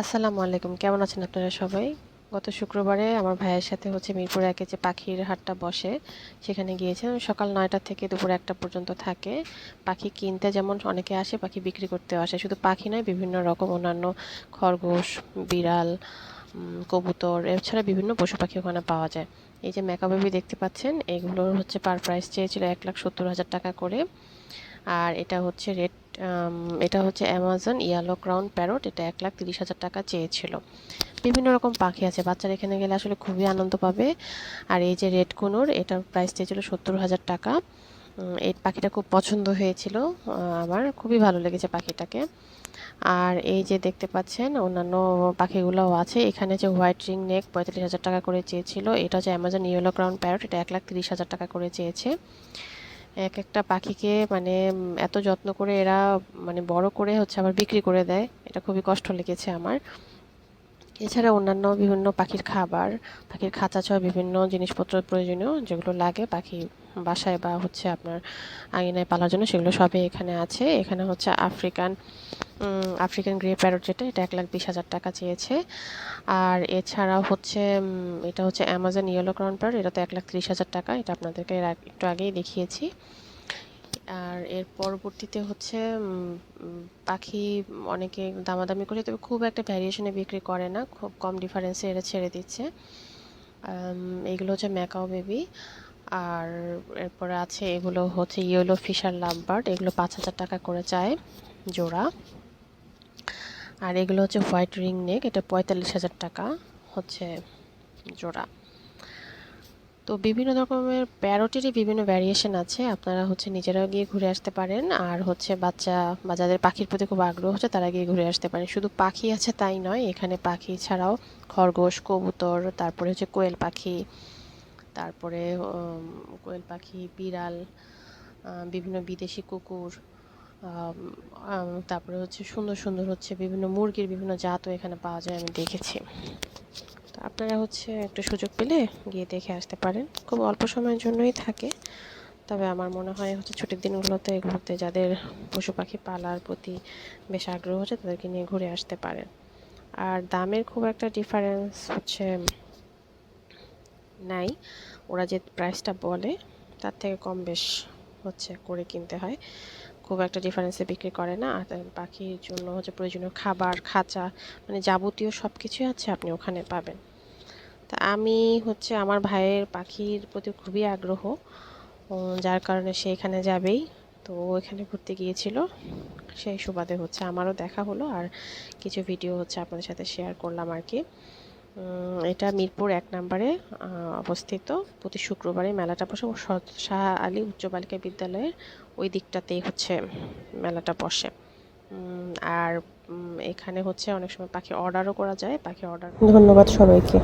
আসসালামু আলাইকুম। কেমন আছেন আপনারা সবাই? গত শুক্রবারে আমার ভাইয়ের সাথে হচ্ছে মিরপুর একে যে পাখির হাটটা বসে, সেখানে গিয়েছে সকাল নয়টা থেকে দুপুর একটা পর্যন্ত থাকে। পাখি কিনতে যেমন অনেকে আসে, পাখি বিক্রি করতেও আসে। শুধু পাখি নয়, বিভিন্ন রকম অন্যান্য খরগোশ, বিড়াল কবুতর, এছাড়া বিভিন্ন পশু পাখি ওখানে পাওয়া যায়। এই যে মেকাবেবি দেখতে পাচ্ছেন এগুলোর হচ্ছে পার প্রাইস চেয়েছিল এক লাখ সত্তর হাজার টাকা করে। আর এটা হচ্ছে রেড এটা হচ্ছে অ্যামাজন ইয়ালো ক্রাউন প্যারট এটা এক লাখ তিরিশ হাজার টাকা চেয়েছিল। বিভিন্ন রকম পাখি আছে, বাচ্চারা এখানে গেলে আসলে খুবই আনন্দ পাবে। আর এই যে রেড কোনোর, এটার প্রাইস চেয়েছিল সত্তর হাজার টাকা। এই পাখিটা খুব পছন্দ হয়েছিল আমার খুবই ভালো লেগেছে পাখিটাকে। আর এই যে দেখতে পাচ্ছেন, অন্যান্য পাখিগুলোও আছে। এখানে যে হোয়াইট রিং নেক পঁয়তাল্লিশ হাজার টাকা করে চেয়েছিল, এটা হচ্ছে অ্যামাজন ইয়েলো ক্রাউন প্যারট এটা এক লাখ তিরিশ হাজার টাকা করে চেয়েছে। এক একটা পাখিকে মানে এত যত্ন করে এরা মানে বড় করে হচ্ছে আবার বিক্রি করে দেয়, এটা খুবই কষ্ট লেগেছে আমার। এছাড়া অন্যান্য বিভিন্ন পাখির খাবার, পাখির খাঁচা ছাড়া বিভিন্ন জিনিসপত্র প্রয়োজনীয়, যেগুলো লাগে পাখি বাসায় বা হচ্ছে আপনার আঙিনায় পালার জন্য সেগুলো সবই এখানে আছে। এখানে হচ্ছে আফ্রিকান আফ্রিকান গ্রে প্যারট যেটা, এটা এক লাখ বিশ হাজার টাকা চেয়েছে। আর এছাড়াও হচ্ছে এটা হচ্ছে অ্যামাজন ইয়েলো ক্রাউন প্যারট এটা তো এক লাখ ত্রিশ হাজার টাকা, এটা আপনাদেরকে একটু আগেই দেখিয়েছি। আর এর পরবর্তীতে হচ্ছে পাখি অনেকে দামাদামি করে, তবে খুব একটা ভ্যারিয়েশনে বিক্রি করে না, খুব কম ডিফারেন্সে এরা ছেড়ে দিচ্ছে। এইগুলো হচ্ছে ম্যাকাও বেবি আর এরপরে আছে এগুলো হচ্ছে ইয়েলো ফিশার লাভবার্ড এগুলো পাঁচ হাজার টাকা করে চায় জোড়া। আর এগুলো হচ্ছে হোয়াইট রিং নেক এটা পঁয়তাল্লিশ হাজার টাকা হচ্ছে জোড়া। তো বিভিন্ন রকমের প্যারোটেরই বিভিন্ন ভ্যারিয়েশন আছে, আপনারা হচ্ছে নিজেরাও গিয়ে ঘুরে আসতে পারেন। আর হচ্ছে বাচ্চা বা যাদের পাখির প্রতি খুব আগ্রহ হচ্ছে তারা গিয়ে ঘুরে আসতে পারেন। শুধু পাখি আছে তাই নয়, এখানে পাখি ছাড়াও খরগোশ, কবুতর, তারপরে হচ্ছে কোয়েল পাখি তারপরে কোয়েল পাখি, বিড়াল বিভিন্ন বিদেশি কুকুর তারপরে হচ্ছে সুন্দর সুন্দর হচ্ছে বিভিন্ন মুরগির বিভিন্ন জাতও এখানে পাওয়া যায় আমি দেখেছি। তো আপনারা হচ্ছে একটু সুযোগ পেলে গিয়ে দেখে আসতে পারেন। খুব অল্প সময়ের জন্যই থাকে। তবে আমার মনে হয় হচ্ছে ছুটির দিনগুলোতে এগুলোতে যাদের পশু পাখি পালার প্রতি বেশ আগ্রহ হচ্ছে তাদেরকে নিয়ে ঘুরে আসতে পারেন। আর দামের খুব একটা ডিফারেন্স হচ্ছে নাই। ওরা যে প্রাইসটা বলে, তার থেকে কম বেশ হচ্ছে করে কিনতে হয়। খুব একটা ডিফারেন্সে বিক্রি করে না। আর পাখির জন্য হচ্ছে প্রয়োজনীয় খাবার, খাঁচা মানে যাবতীয় সব কিছুই আছে আপনি ওখানে পাবেন। তা আমি হচ্ছে আমার ভাইয়ের পাখির প্রতি খুবই আগ্রহ। যার কারণে সে এখানে যাবেই। তো এখানে ঘুরতে গিয়েছিল। সেই সুবাদে হচ্ছে আমারও দেখা হলো। আর কিছু ভিডিও হচ্ছে আপনাদের সাথে শেয়ার করলাম আর কি। এটা মিরপুর এক নম্বরে অবস্থিত। প্রতি শুক্রবারে মেলাটা বসে। শাহ আলী উচ্চ বালিকা বিদ্যালয়ের ওই দিকটাতেই হচ্ছে মেলাটা বসে। আর এখানে হচ্ছে অনেক সময় পাখি অর্ডারও করা যায়। পাখি অর্ডার ধন্যবাদ সবাইকে।